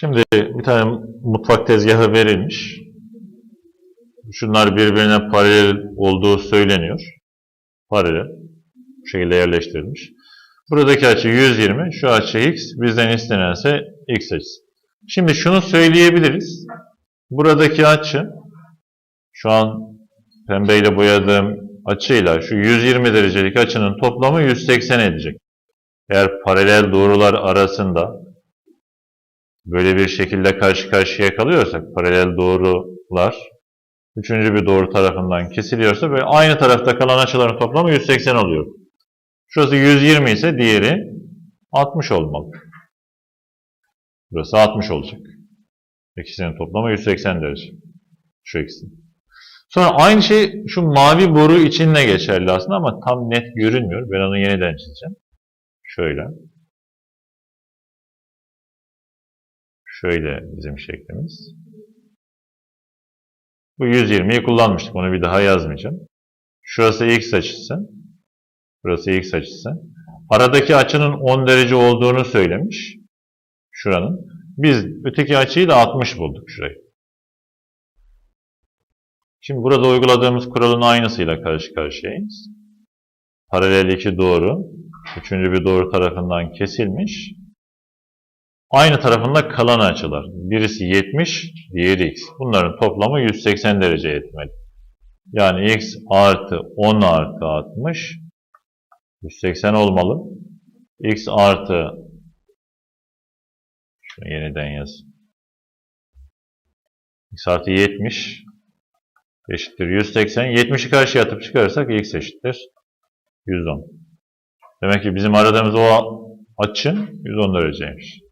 Şimdi bir tane mutfak tezgahı verilmiş. Şunlar birbirine paralel olduğu söyleniyor. Paralel. Bu şekilde yerleştirilmiş. Buradaki açı 120, şu açı x, bizden istenense x açısı. Şimdi şunu söyleyebiliriz. Buradaki açı, şu an pembeyle boyadığım açıyla şu 120 derecelik açının toplamı 180 edecek. Eğer paralel doğrular arasında böyle bir şekilde karşı karşıya kalıyorsak, paralel doğrular üçüncü bir doğru tarafından kesiliyorsa böyle aynı tarafta kalan açıların toplamı 180 oluyor. Şurası 120 ise diğeri 60 olmalı. Burası 60 olacak. İkisinin toplamı 180 derece. Şu ikisi. Sonra aynı şey şu mavi boru için de geçerli aslında ama tam net görünmüyor. Ben onu yeniden çizeceğim. Şöyle. Şöyle bizim şeklimiz. Bu 120'yi kullanmıştık. Onu bir daha yazmayacağım. Şurası x açısı. Burası x açısı. Aradaki açının 10 derece olduğunu söylemiş. Şuranın. Biz öteki açıyı da 60 bulduk şurayı. Şimdi burada uyguladığımız kuralın aynısıyla karşı karşıyayız. Paralel iki doğru. Üçüncü bir doğru tarafından kesilmiş. Aynı tarafında kalan açılar. Birisi 70, diğeri x. Bunların toplamı 180 derece etmeli. Yani x artı 10 artı 60 180 olmalı. x artı şunu yeniden yaz. x artı 70 eşittir 180. 70'i karşıya atıp çıkarırsak x eşittir 110. Demek ki bizim aradığımız o açı 110 dereceymiş.